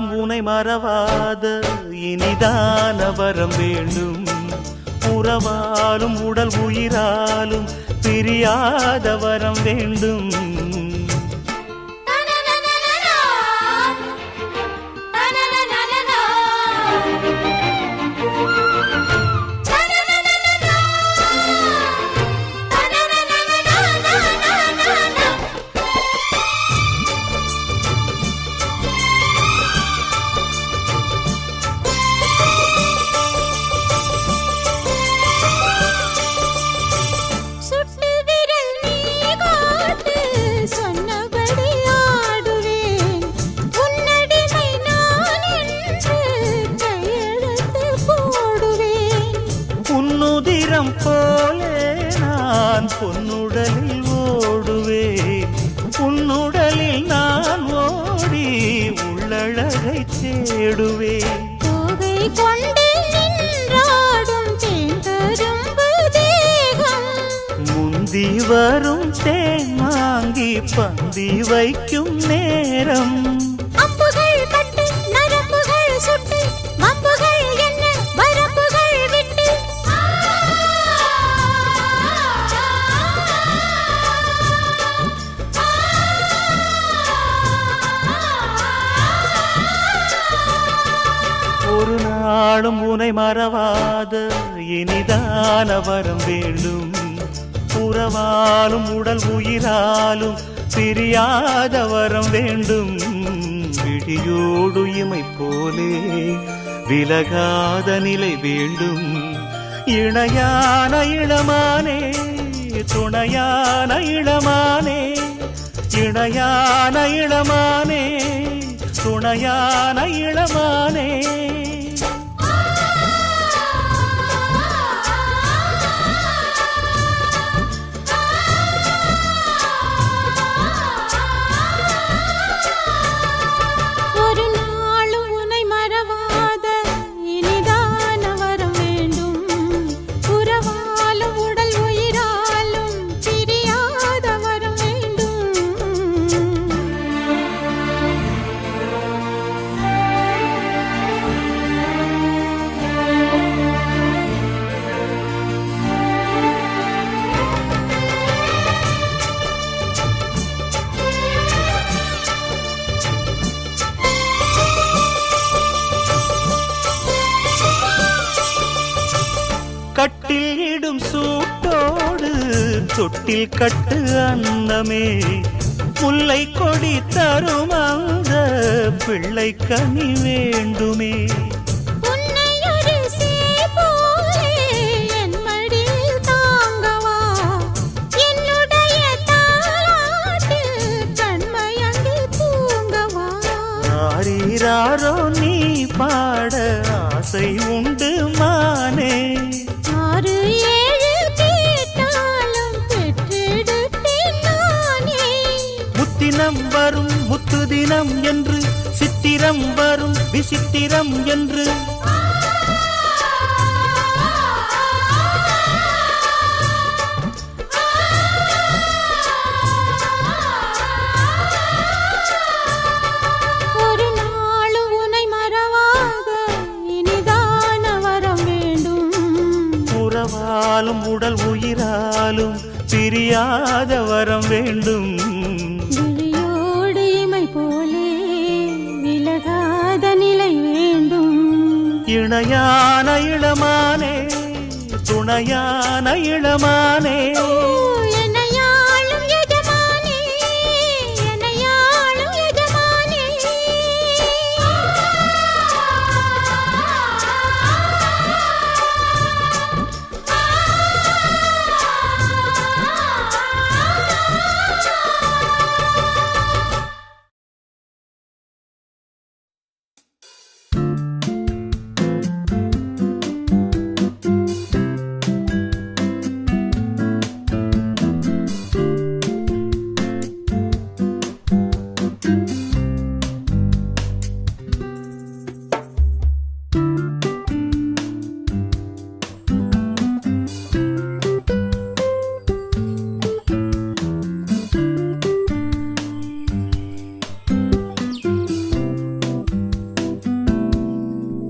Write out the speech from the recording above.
நாளும் உனை மறவாத இனிதான வரம் வேண்டும். உறவாலும் உடல் உயிராலும் பிரியாத வரம் வேண்டும். உன்னுதிரம் போலே நான் பொன்னுடலில் ஓடுவேன். உன்னுடலில் நான் ஓடி உள்ளழகை தேடுவேன். கோகை கொண்டு முந்தி வரும் தேமாங்கி பந்தி வைக்கும் நேரம். உனை மறவாத இனிதான வரம் வேண்டும். உறவாலும் உடல் உயிராலும் பிரியாத வரம் வேண்டும். விழியோடு இமை போலே விலகாத நிலை வேண்டும். இணையான இளமானே துணையான இளமானே இணையான இளமானே துணையான இளமானே. சூட்டோடு தொட்டில் கட்டு அன்னமே. முல்லை கொடி தரும் அந்த பிள்ளை கனி வேண்டுமே. நீ பாட ஆசை உண்டு மானே. முத்தினம் வரும் முத்து தினம் என்று சித்திரம் வரும் விசித்திரம் என்று. உடல் உயிராலும் பிரியாத வரம் வேண்டும். இணையான இளமானே துணையான இளமானே.